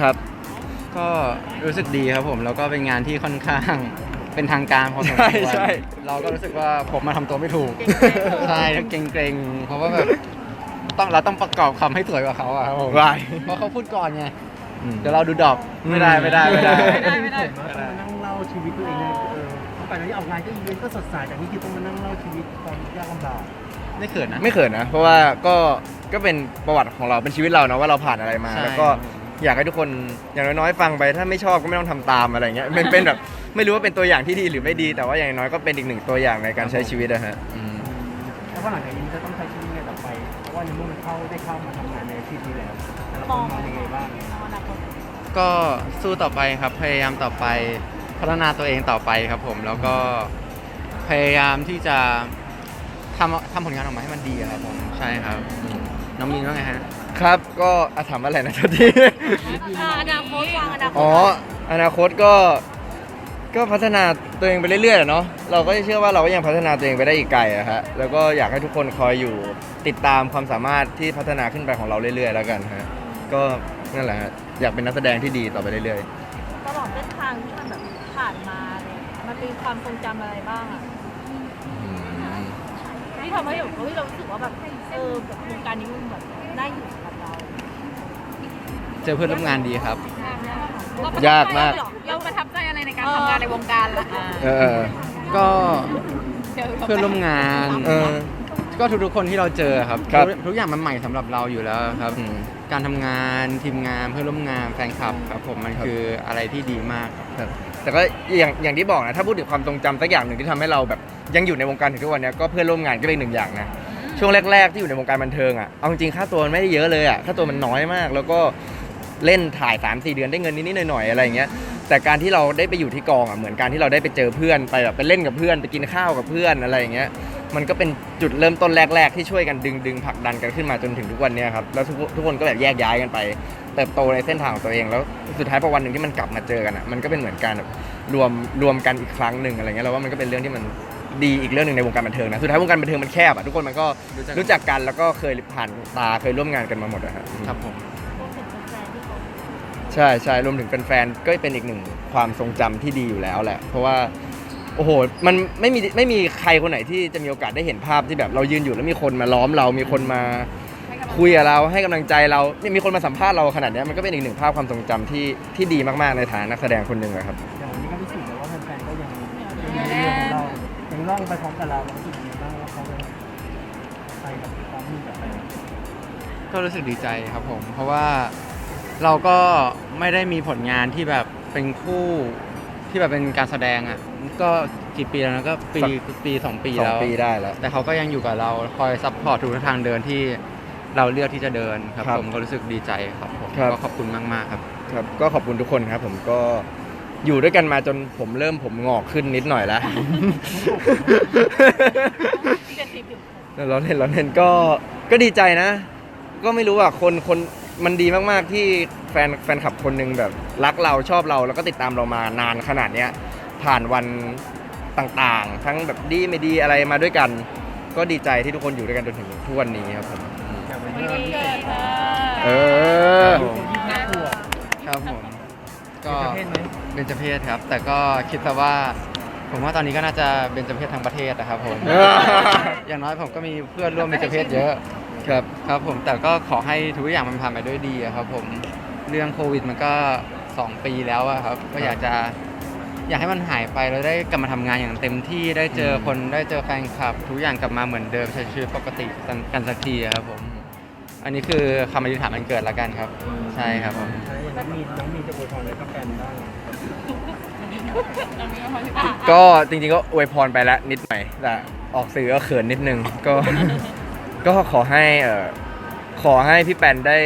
ครับ ก็รู้สึกดีครับผม แล้วก็เป็นงานที่ค่อนข้างเป็นทางการพอสมควรใช่ใช่ เราก็รู้สึกว่าผมมาทำตัวไม่ถูก ใช่เกรงๆ เพราะว่าแบบต้องเราต้องประกอบคำให้สวยกว่าเขาอะครับผมวายเพราะเขาพูดก่อนไง อืม เดี๋ยวเราดูดรอปไม่ได้ไม่ได้ไม่ได้ ไม่ได้ไม่ได้ต้องมานั่งเล่าชีวิตตัวเองเนี่ยเออไปแล้วที่ออกงานก็อีเวนต์ก็สดใสแต่นี่คือต้องมานั่งเล่าชีวิตความยากลำบากไม่เขินนะ ไม่เขินนะ เพราะว่าก็ก็เป็นประวัติของเราเป็นชีวิตเราเนาะว่าเราผ่านอะไรมา ใช่แล้วก็ อยากให้ทุกคนอย่างน้อยๆฟังไป ถ้าไม่ชอบก็ไม่ต้องทำตามอะไรเงี้ยมันเป็นแบบไม่รู้ว่าเป็นตัวอย่างที่ดีหรือไม่ดี แต่ว่าอย่างน้อยก็เป็นอีกหนึ่งตัวอย่างในการใช้ชีวิตนะฮะอืมแล้วก็หลังจากนี้จะต้องใช้ชีวิตยังไงต่อไปเพราะว่าในเมื่อมันเข้าได้เข้ามาทำงานในอาชีพนี้แล้วแต่ละคนมองยังไงบ้างก็สู้ต่อไปครับพยายามต่อไปพัฒนาตัวเองต่อไปครับผมแล้วก็พยายามที่จะทำทำผลงานออกมาให้มันดีอะครับผมใช่ครับอืมน้องมินว่าไงฮะครับก็อาถามอะไรนะทันที อ่าอนาคตวางอนาคตอ๋อ อนาคตก็ ก็พัฒนาตัวเองไปเรื่อยๆอะเนาะ เราก็เชื่อว่าเราก็ยังพัฒนาตัวเองไปได้อีกไกลอะฮะ แล้วก็อยากให้ทุกคนคอยอยู่ติดตามความสามารถที่พัฒนาขึ้นไปของเราเรื่อยๆ แล้วกันฮะ ก็นั่นแหละฮะ อยากเป็นนักแสดงที่ดีต่อไปเรื่อยตลอดเส้นทางที่มันแบบผ่านมาเนี่ยมันมีความทรงจำอะไรบ้างอะที่ทำให้แบบเฮ้ยเรารู้สึกว่าแบบเออแบบวงการนี้มันแบบได้อยู่กับเรา เจอเพื่อนร่วมงานดีครับ ยากมาก เราประทับใจอะไรในการทำงานในวงการล่ะๆเออ ก็เพื่อนร่วมงาน เออ ก็ทุกๆคนที่เราเจอครับครับ ทุกทุกอย่างมันใหม่สำหรับเราอยู่แล้วครับ อืม การทำงานทีมงานเพื่อนร่วมงานแฟนคลับครับผมมันครับคืออะไรที่ดีมากครับ ครับแต่ก็อย่างอย่างที่บอกนะ ถ้าพูดถึงความทรงจำสักอย่างหนึ่งที่ทำให้เราแบบยังอยู่ในวงการถึงทุกวันเนี้ยก็เพื่อนร่วมงานก็เป็นหนึ่งอย่างนะช่วงแรก ๆ ที่อยู่ในวงการบันเทิงอะเอาจริงๆค่าตัวมันไม่ได้เยอะเลยอะค่าตัวมันน้อยมาก แล้วก็ เล่นถ่าย 3 4 เดือนได้เงินนิดๆหน่อยๆอะไรอย่างเงี้ยแต่การที่เราได้ไปอยู่ที่กองอะเหมือนการที่เราได้ไปเจอเพื่อนไปแบบไปเล่นกับเพื่อนไปกินข้าวกับเพื่อนอะไรอย่างเงี้ยมันก็เป็นจุดเริ่มต้นแรก ๆ ที่ช่วยกันดึงดึงผลักดันกันขึ้นมาจนถึงทุกวันเนี้ยครับแล้วทุกทุกคนก็แบบแยกย้ายกันไป เติบโตในเส้นทางของตัวเองแล้วสุดท้ายพอวันหนึ่งที่มันกลับมาเจอกันอะมันก็เป็นเหมือนการแบบรวมรวมกันอีกครั้งหนึ่งอะไรเงี้ยเราว่ามันก็เป็นเรื่องที่มันดีอีกเรื่องหนึ่งในวงการบันเทิงนะสุดท้ายวงการบันเทิงมันแคบอะทุกคนมันก็รู้จักกันแล้วก็เคยผ่านตาเคยร่วมงานกันมาหมดอะครับครับผม ใช่ใช่รวมถึงแฟนๆก็เป็นอีกหนึ่งความทรงจำที่ดีอยู่แล้วแหละ เพราะว่าโอ้โหมันไม่มีไม่มีใครคนไหนที่จะมีโอกาสได้เห็นภาพที่แบบเรายืนอยู่แล้วมีคนมาล้อมเรา มีคนมาคุยกับเราให้กำลังใจเราเนี่ยมีคนมาสัมภาษณ์เราขนาดเนี้ยมันก็เป็นอีกหนึ่งภาพความทรงจำที่ที่ดีมากๆในฐานะนักแสดงคนหนึ่งอะครับ อย่างวันนี้ก็รู้สึกเลยว่าแฟนๆก็ยังยังมีเรื่องของเรายังร่องไปพร้อมกับเราเรารู้สึกยังไงบ้างว่าเขายังไปกับความมีกับไป ก็รู้สึกดีใจครับผม เพราะว่า เราก็ไม่ได้มีผลงานที่แบบเป็นคู่ที่แบบเป็นการแสดงอะก็กี่ปีแล้วนะก็ปีสักปีสองปีสองแล้วปีได้แล้ว แต่เขาก็ยังอยู่กับเราคอยซัพพอร์ตทุกทางเดินที่เราเลือกที่จะเดินครับครับผมก็รู้สึกดีใจครับผมครับ ก็ขอบคุณมากๆครับ ครับก็ขอบคุณทุกคนครับ ผมก็อยู่ด้วยกันมาจนผมเริ่มผมงอกขึ้นนิดหน่อยแล้วเจ็ดสิบอยู่ เราเล่นเราเล่นก็ก็ดีใจนะ ก็ไม่รู้อะคนคน มันดีมากๆที่แฟนแฟนคลับคนหนึ่งแบบรักเราชอบเราแล้วก็ติดตามเรามานานขนาดเนี้ยผ่านวันต่างๆ ทั้งแบบดีไม่ดีอะไรมาด้วยกัน ก็ดีใจที่ทุกคนอยู่ด้วยกันจนถึงทุกวันนี้ครับผมอย่างวันไม่นี้ได้เราที่เกิดมาเออยี่สิบห้าขวบครับผมก็เป็นประเภทไหมเบญจเพศครับ แต่ก็คิดซะว่า ผมว่าตอนนี้ก็น่าจะเบญจเพศทั้งประเทศนะครับผมเอออย่างน้อยผมก็มีเพื่อนร่วมเบญจเพศเยอะ ครับ ครับผมแต่ก็ขอให้ทุกอย่างมันผ่านไปด้วยดีอะครับผมเรื่องโควิดมันก็ 2 ปีแล้วอะครับ ก็อยากจะอยากให้มันหายไปแล้วได้กลับมาทำงานอย่างเต็มที่ได้เจอคนได้เจอแฟนคลับ ทุกอย่างกลับมาเหมือนเดิมใช้ชีวิตปกติกันกันสักทีอะครับผม อันนี้คือคำอธิษฐานมันเกิดแล้วกันครับ ใช่ครับผม ใช่อย่างน้องมีน้องมีจะอวยพรอะไรกับแฟนบ้างก็จริงๆก็อวยพรไปแล้วนิดหน่อยแต่ออกสื่อก็เขินนิดนึงก็ ก็ขอให้เอ่อขอให้พี่แปนได้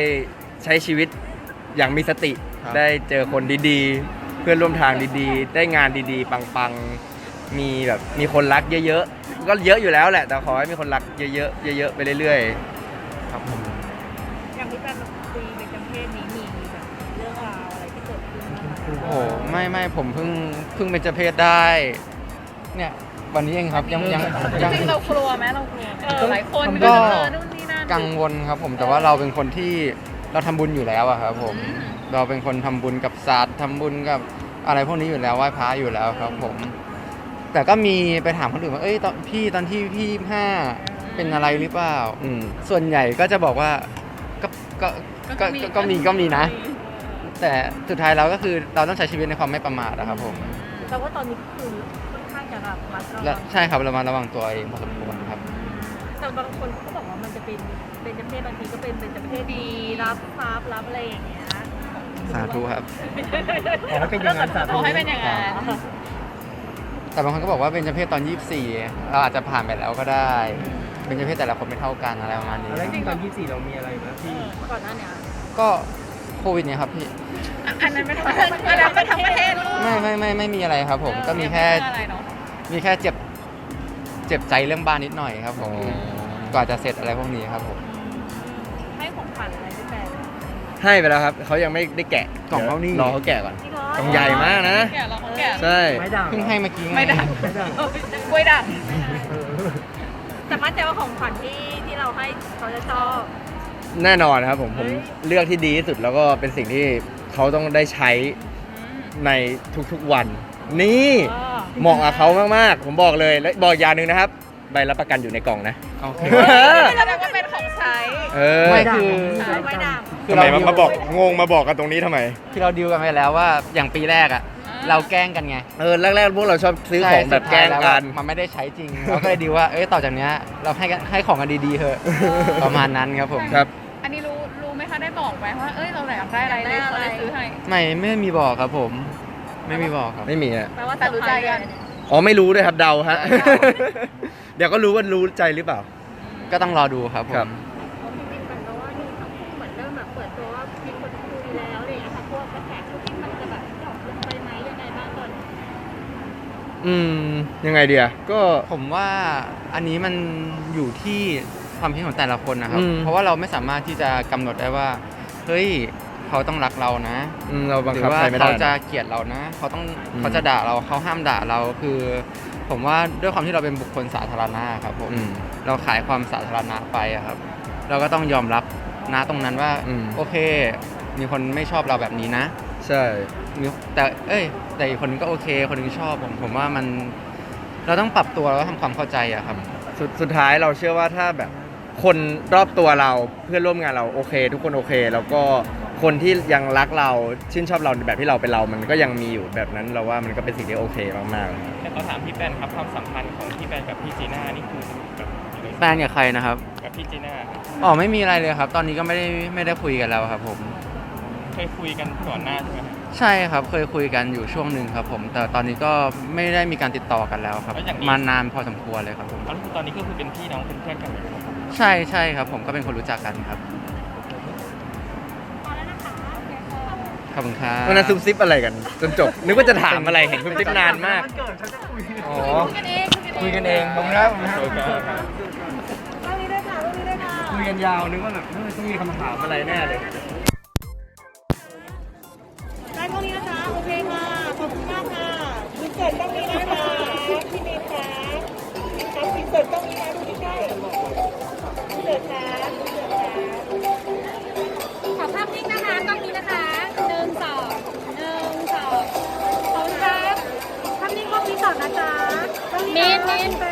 ใช้ชีวิตอย่างมีสติ ครับ ได้เจอคนดีๆ เพื่อนร่วมทางดีๆ ได้งานดีๆ ปังๆ มีแบบมีคนรักเยอะๆ ก็เยอะอยู่แล้วแหละ แต่ขอให้มีคนรักเยอะๆ เยอะๆ ไปเรื่อยๆ ครับผม อย่างที่แฟนคุยเป็นจำเพศนี้มีแบบเรื่องราวอะไรที่เกิดขึ้นบ้างไหมโอ้โหไม่ไม่ผมเพิ่งเพิ่งเป็นเจเพศได้ เนี่ย วันนี้เองครับยังยังยังจริงๆเรากลัวไหมเรากลัวไหมเออหลายคนก็เออนู่นนี่นั่น กังวลครับผมแต่ว่าเราเป็นคนที่เราทำบุญอยู่แล้วอะครับผมอืม เราเป็นคนทำบุญกับศาสตร์ทำบุญกับอะไรพวกนี้อยู่แล้วไหว้พระอยู่แล้วครับ ผม แต่ก็มีไปถามคนอื่นว่าเอ้ยตอนพี่ตอนที่พี่ห้าเป็นอะไรหรือเปล่าอืมส่วนใหญ่ก็จะบอกว่าก็ก็ก็ก็ก็มีก็มีนะ แต่สุดท้ายเราก็คือเราต้องใช้ชีวิตในความไม่ประมาทนะครับผมแต่ว่าตอนนี้คือ ค่อนข้างจะแบบมัดระและวังใช่ครับเรามาระวังตัวเองพอสมควรครับ แต่บางคนเขาก็บอกว่ามันจะเป็นเป็นจำเพศบางทีก็เป็นเป็นจำเพศดีรับทรัพย์รับอะไรอย่างเงี้ยสาธุครับ ขอให้เป็นอย่างนั้นสาธุ ขอให้เป็นอย่างนั้นแต่บางคนก็บอกว่าเป็นจำเพศตอน 24 เราอาจจะผ่านไปแล้วก็ได้ เป็นจำเพศแต่ละคนไม่เท่ากันอะไรประมาณนี้ แล้วจริงๆตอน24เรามีอะไรไหมที่ก่อนหน้าเนี้ยก็โควิดเนี่ยครับพี่ อันนั้นไม่ทั้งอันนั้นเป็นทั้งประเทศลูก ไม่ไม่ไม่ไม่มีอะไรครับผม ก็มีแค่อะไรเนาะ มีแค่เจ็บเจ็บใจเรื่องบ้านนิดหน่อยครับผมกว่าจะเสร็จอะไรพวกนี้ครับผมให้ของขวัญอะไรพี่แปนให้ไปแล้วครับเขายังไม่ได้แกะกล่องเท่านี้รอเขาแกะก่อนจริงเหรอกล่องใหญ่มากนะ แกะเราแกะใช่ไม้ด่างเพิ่งให้เมื่อกี้งไม่ได้ไม่ด่างกล้วยด่างเออแต่มั่นใจว่าของขวัญที่ที่เราให้เขาจะชอบแน่นอนครับผมผมเฮ้ยเลือกที่ดีที่สุดแล้วก็เป็นสิ่งที่เขาต้องได้ใช้ในทุกๆวัน นี่ เหมาะกับเขามากๆ ผมบอกเลยและบอกอย่างหนึ่งนะครับ ใบรับประกันอยู่ในกล่องนะ โอเคไม่แสดงว่าเป็นของใช้เออ ไม่ด่างคือมีใช้ไม้ไว้ด่าด่างงคือทำไมเรามามาบอกงงมาบอกกันตรงนี้ทำไม คือเราดีลกันไปแล้วว่าอย่างปีแรกอะ เราแกล้งกันไงเออ แรกๆพวกเราชอบซื้อของแบบแกล้งใช่สุดกัท้ายนแล้วอะมันไม่ได้ใช้จริง เราก็เลยดีลว่าเอ้ยต่อจากเนี้ยเราให้กันให้ของกันดีๆเถอะประมาณนั้นครับผมครับ อันนี้รู้รู้ไหมคะได้บอกไหมว่าเอ้ยเราอยากได้อะไรเลยเขาเลยซื้อให้ไม่ไม่มีบอกครับผม ไม่มีบอกครับ ไม่มีอะแปลว่าแต่รู้ใจกันอ๋อไม่รู้ด้วยครับเดาฮะ เดี๋ยวก็รู้ว่ารู้ใจหรือเปล่า ก็ต้องรอดูครับผครับมจริงๆเหมือนกับว่ามีทั้งคู่เหมือนเริ่มแบบเปิดตัวว่ามีคนคุยแล้วอะไรอย่างเงี้ยค่ะพวกกระแสคู่จิ้นมันจะแบบดรอปลงไปไหมยังไงบ้างตอนนี้อืม ยังไงเดียก็ ผมว่าอันนี้มันอยู่ที่ความคิดของแต่ละคนนะครับ อืมเพราะว่าเราไม่สามารถที่จะกำหนดได้ว่า เฮ้ย เขาต้องรักเรานะอืมเราบังหรืคับว่าใครไม่เขาได้จะเกลียดเรานะเขาต้องอืม เขาจะด่าเราเขาห้ามด่าเราคือ ผมว่าด้วยความที่เราเป็นบุคคลสาธารณะครับผม อืม เราขายความสาธารณะไปอะครับ เราก็ต้องยอมรับนะตรงนั้นว่า อืม โอเค มีคนไม่ชอบเราแบบนี้นะใช่ มีแต่เอ้ย แต่อีกคนนึงก็โอเค คนนึงชอบผมผมว่ามัน เราต้องปรับตัวแล้วก็ทำความเข้าใจอะครับ สุดสุดท้ายเราเชื่อว่าถ้าแบบคนรอบตัวเราเพื่อนร่วมงานเราโอเค ทุกคนโอเค แล้วก็ คนที่ยังรักเราชื่นชอบเราแบบที่เราเป็นเรา มันก็ยังมีอยู่แบบนั้นเราว่ามันก็เป็นสิ่งที่โอเคมากๆแต่ขอถามพี่แปนครับความสัมพันธ์ของพี่แปนกับพี่จีน่านี่คือแบบอยู่ในแฟนกับใครนะครับ กับพี่จีน่าครับอ๋อไม่มีอะไรเลยครับ ตอนนี้ก็ไม่ได้ไม่ได้คุยกันแล้วครับผม เคยคุยกันก่อนหน้าใช่ไหมครับใช่ครับเคยคุยกันอยู่ช่วงหนึ่งครับผม แต่ตอนนี้ก็ไม่ได้มีการติดต่อกันแล้วครับ มานานพอสมควรเลยครับผม แล้วตอนนี้ก็คือเป็นพี่น้องเป็นเพื่อนกันเลยครับผมใช่ใช่ครับผมก็เป็นคนรู้จักกันครับ อบคุณครับวันนั้นซุบซิบอะไรกัน จนจบ นึกว่าจะถามอะไรเห็นซุบซิบนานมาก วันเกิดฉันจะคุยอ๋อ คุยกันเองคุยกันเองคุยกันเองผมครับผมครับโอเคครับเรื่องนี้ด้วยค่ะเรื่องนี้ด้วยค่ะคุยกันยาว นึกว่าแบบเฮ้ยต้องมีคำถามอะไรแน่เลยได้ตรงนี้นะคะ โอเคค่ะ ขอบคุณมากค่ะพิเศษต้องนี้นะคะพี่มีค่ะครับพิเศษต้องนี้นะดูใกล้ๆพิเศษค่ะพิเศษค่ะ ส